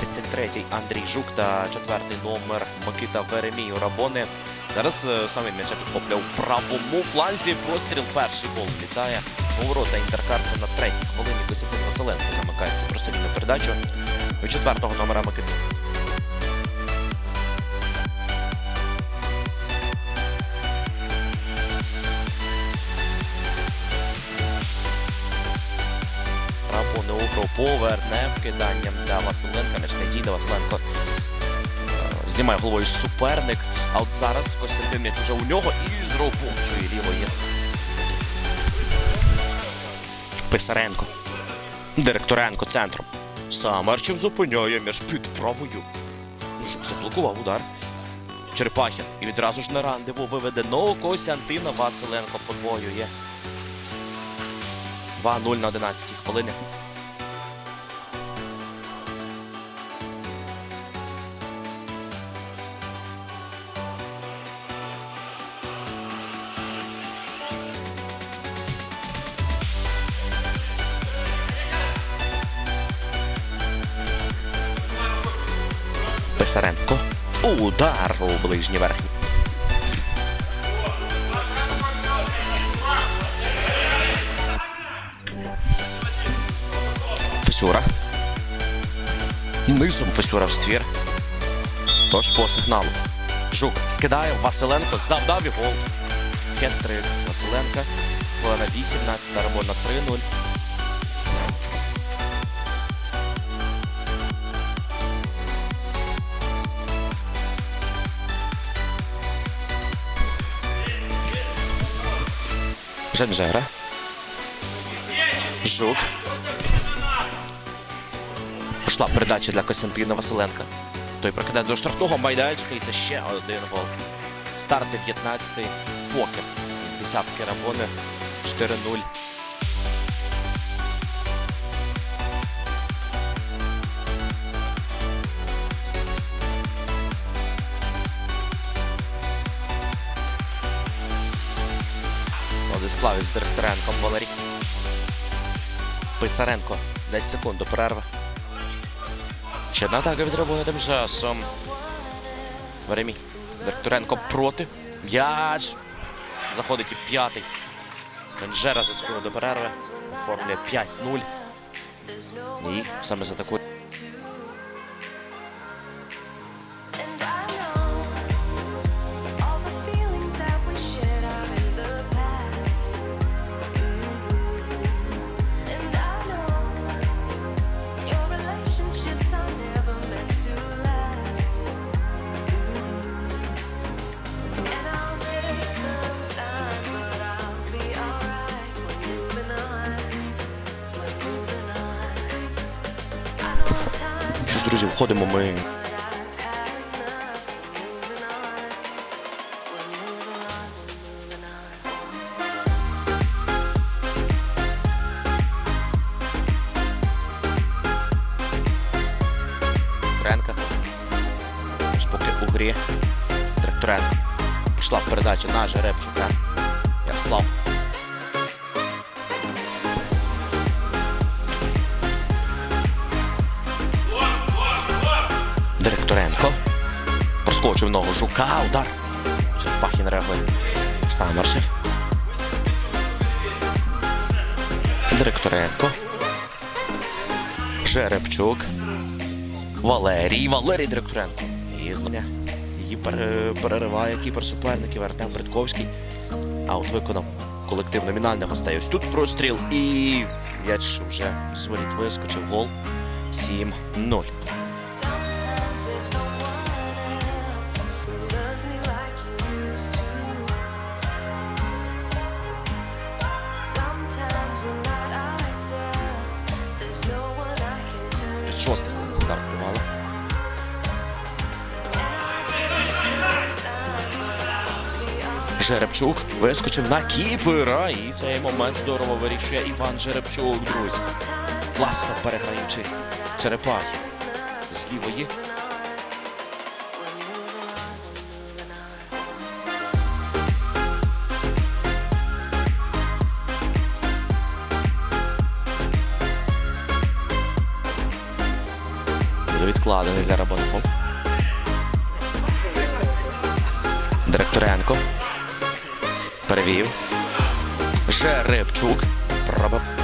33-й Андрій Жук та четвертий номер Микита Веремій Рабони. Зараз е, саме м'яча підхопляв у правому фланзі. Простріл перший гол влітає у ворота Інтеркарса на третій хвилині. Костянтин Василенко замикає прострільну передачу від четвертого номера Микити. Убрав поверне вкиданням для Василенка. Між не дійде Василенко е, знімає головою суперник. А от зараз Костянтин м'яч уже у нього і з робочої лівої. Писаренко. Директоренко центром. Самарчев зупиняє між під правою. Жук заблокував удар. Черепахін. І відразу ж на рандеву виведено Костянтина Василенко подвоює. 2-0 на 11 хвилині. Писаренко. Удар у ближній верхній. Фесюра. Низом Фесюра в ствір. Тож по сигналу. Жук скидає, Василенко завдав і гол. Хет-трик Василенка. Хвилина 18, Рамон на 3-0. Женжера. Жук. Пішла передача для Костянтина Василенка. Той прокидає до штрафного майданчика і це ще один гол. Старт 19-й. Покер. Десятки Рамони. 4-0. Владислав із Директоренком Валерій. Писаренко. 10 секунд до перерви. Ще одна атака від Рабона тим часом. Веремій. Директоренко проти. М'яч. Заходить і п'ятий. Менжера за секунду до перерви. Оформлює 5-0. І саме за таку. Друзі, входимо ми Френка. Ось поки у грі. Директоренко. Пішла передача на Жеребчука. Ярослав. Директоренко. Проскочив ногу Жука. Удар. Черпахін реагує. Самарчев. Директоренко. Жеребчук. Валерій. Валерій Директоренко. Злоня. Її перериває кіпер суперників Артем Бритковський. А от виконав колектив номінальних гостей. Тут простріл і м'яч вже з вискочив. Гол 7-0. Шостий хвилин старт бувало. Жеребчук вискочив на кіпера. І цей момент здорово вирішує Іван Жеребчук, друзі. Власно переграючи Черепай з лівої. Відкладений для роботи. Директоренко. Перевів. Жеребчук. Пробив.